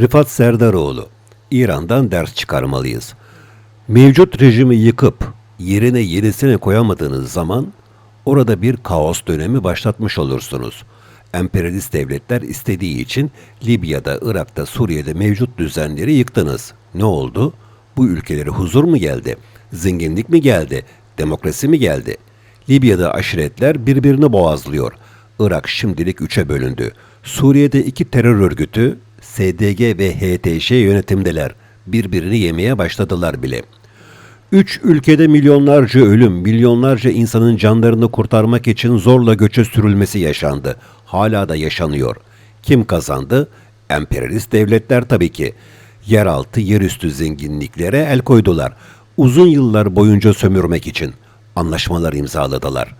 Rıfat Serdaroğlu, İran'dan ders çıkarmalıyız. Mevcut rejimi yıkıp yerine yenisini koyamadığınız zaman orada bir kaos dönemi başlatmış olursunuz. Emperyalist devletler istediği için Libya'da, Irak'ta, Suriye'de mevcut düzenleri yıktınız. Ne oldu? Bu ülkelere huzur mu geldi? Zenginlik mi geldi? Demokrasi mi geldi? Libya'da aşiretler birbirini boğazlıyor. Irak şimdilik üçe bölündü. Suriye'de iki terör örgütü SDG ve HTŞ yönetimdeler. Birbirini yemeye başladılar bile. Üç ülkede milyonlarca ölüm, milyonlarca insanın canlarını kurtarmak için zorla göçe sürülmesi yaşandı. Hala da yaşanıyor. Kim kazandı? Emperyalist devletler tabii ki. Yeraltı, yerüstü zenginliklere el koydular. Uzun yıllar boyunca sömürmek için anlaşmalar imzaladılar.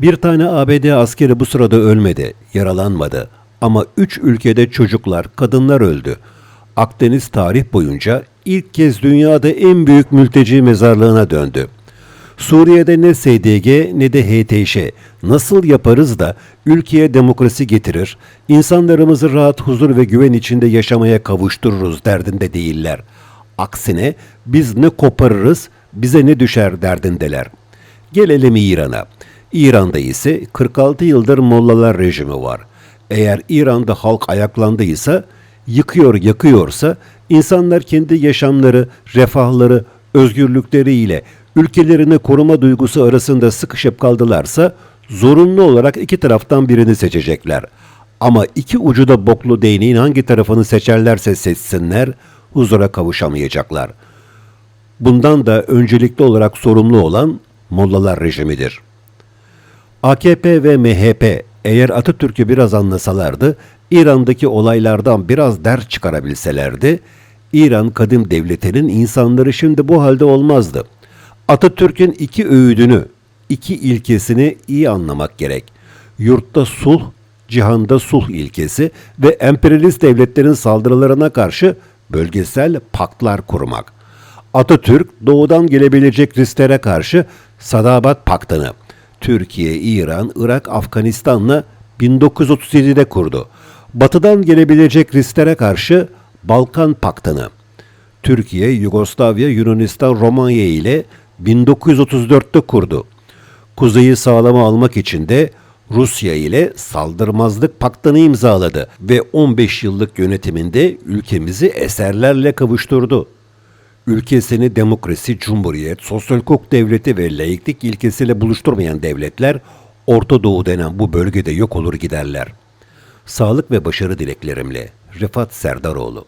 Bir tane ABD askeri bu sırada ölmedi, yaralanmadı. Ama üç ülkede çocuklar, kadınlar öldü. Akdeniz tarih boyunca ilk kez dünyada en büyük mülteci mezarlığına döndü. Suriye'de ne SDG ne de HTŞ nasıl yaparız da ülkeye demokrasi getirir, insanlarımızı rahat huzur ve güven içinde yaşamaya kavuştururuz derdinde değiller. Aksine biz ne koparırız, bize ne düşer derdindeler. Gelelim İran'a. İran'da ise 46 yıldır mollalar rejimi var. Eğer İran'da halk ayaklandıysa, yıkıyor yakıyorsa, insanlar kendi yaşamları, refahları, özgürlükleriyle ülkelerini koruma duygusu arasında sıkışıp kaldılarsa, zorunlu olarak iki taraftan birini seçecekler. Ama iki ucu da boklu değneğin hangi tarafını seçerlerse seçsinler, huzura kavuşamayacaklar. Bundan da öncelikli olarak sorumlu olan mollalar rejimidir. AKP ve MHP eğer Atatürk'ü biraz anlasalardı, İran'daki olaylardan biraz ders çıkarabilselerdi, İran kadim devletinin insanları şimdi bu halde olmazdı. Atatürk'ün iki öğüdünü, iki ilkesini iyi anlamak gerek. Yurtta sulh, cihanda sulh ilkesi ve emperyalist devletlerin saldırılarına karşı bölgesel paktlar kurmak. Atatürk doğudan gelebilecek risklere karşı Sadabat Paktı'nı Türkiye, İran, Irak, Afganistan'la 1937'de kurdu. Batıdan gelebilecek risklere karşı Balkan Paktı'nı Türkiye, Yugoslavya, Yunanistan, Romanya ile 1934'te kurdu. Kuzeyi sağlama almak için de Rusya ile saldırmazlık paktını imzaladı ve 15 yıllık yönetiminde ülkemizi eserlerle kavuşturdu. Ülkesini demokrasi, cumhuriyet, sosyal hukuk devleti ve laiklik ilkesiyle buluşturmayan devletler Orta Doğu denen bu bölgede yok olur giderler. Sağlık ve başarı dileklerimle Rıfat Serdaroğlu